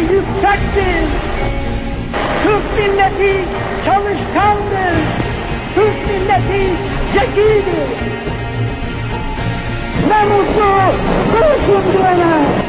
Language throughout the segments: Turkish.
yüksektir. Türk milleti çalışkandır. Türk milleti zekidir. Ne mutlu Türk'üm diyene.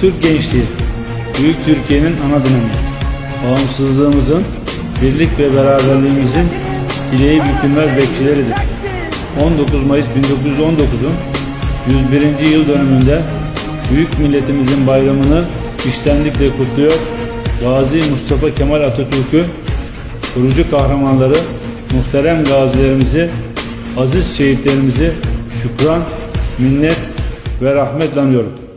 Türk gençliği, Büyük Türkiye'nin ana dinamı. Bağımsızlığımızın, birlik ve beraberliğimizin bileği bükülmez bekçileridir. 19 Mayıs 1919'un 101. yıl dönümünde büyük milletimizin bayramını iştenlikle kutluyor. Gazi Mustafa Kemal Atatürk'ü, kurucu kahramanları, muhterem gazilerimizi, aziz şehitlerimizi şükran, minnet ve rahmetle anıyorum.